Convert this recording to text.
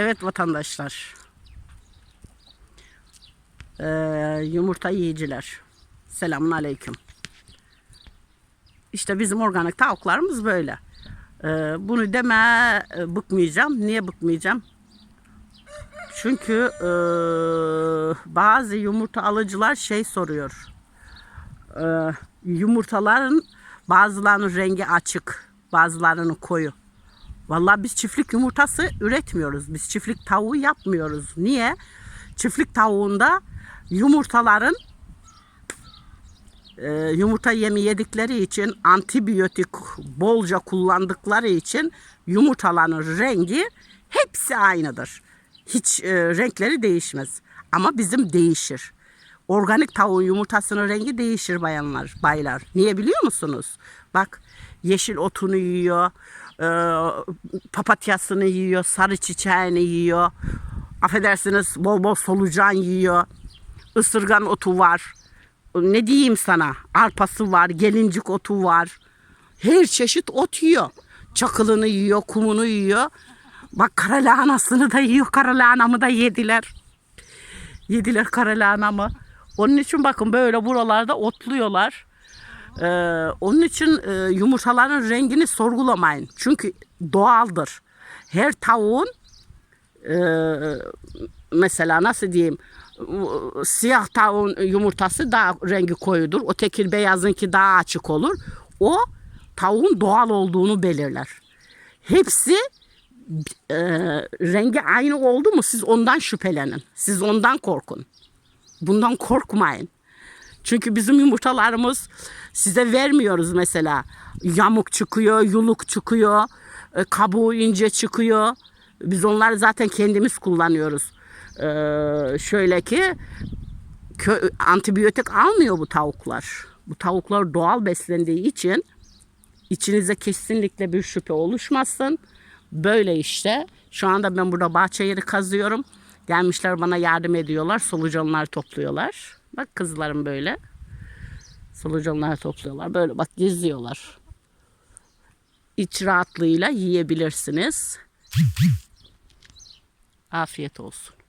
Evet vatandaşlar. Ee, yumurta yiyiciler. Selamun aleyküm. İşte bizim organik tavuklarımız böyle. Ee, bunu deme e, bıkmayacağım. Niye bıkmayacağım? Çünkü e, bazı yumurta alıcılar şey soruyor. Ee, yumurtaların bazılarının rengi açık, bazılarının koyu. Vallahi biz çiftlik yumurtası üretmiyoruz. Biz çiftlik tavuğu yapmıyoruz. Niye? Çiftlik tavuğunda yumurtaların e, yumurta yemi yedikleri için antibiyotik bolca kullandıkları için yumurtaların rengi hepsi aynıdır. Hiç e, renkleri değişmez. Ama bizim değişir. Organik tavuğun yumurtasının rengi değişir bayanlar, baylar. Niye biliyor musunuz? Bak yeşil otunu yiyor, e, papatyasını yiyor, sarı çiçeğini yiyor. Affedersiniz bol bol solucan yiyor. Isırgan otu var. Ne diyeyim sana? Arpası var, gelincik otu var. Her çeşit ot yiyor. Çakılını yiyor, kumunu yiyor. Bak kara lahanasını da yiyor. Kara lahanamı da yediler. Yediler kara lahanamı. Onun için bakın böyle buralarda otluyorlar. Ee, onun için e, yumurtaların rengini sorgulamayın. Çünkü doğaldır. Her tavuğun e, mesela nasıl diyeyim siyah tavuğun yumurtası daha rengi koyudur. O tekir beyazınki daha açık olur. O tavuğun doğal olduğunu belirler. Hepsi e, rengi aynı oldu mu siz ondan şüphelenin. Siz ondan korkun. Bundan korkmayın. Çünkü bizim yumurtalarımız size vermiyoruz mesela. Yamuk çıkıyor, yuluk çıkıyor, e, kabuğu ince çıkıyor. Biz onları zaten kendimiz kullanıyoruz. Ee, şöyle ki kö- antibiyotik almıyor bu tavuklar. Bu tavuklar doğal beslendiği için içinize kesinlikle bir şüphe oluşmasın. Böyle işte. Şu anda ben burada bahçe yeri kazıyorum. Gelmişler bana yardım ediyorlar. Solucanlar topluyorlar. Bak kızlarım böyle. Solucanlar topluyorlar. Böyle bak geziyorlar. İç rahatlığıyla yiyebilirsiniz. Afiyet olsun.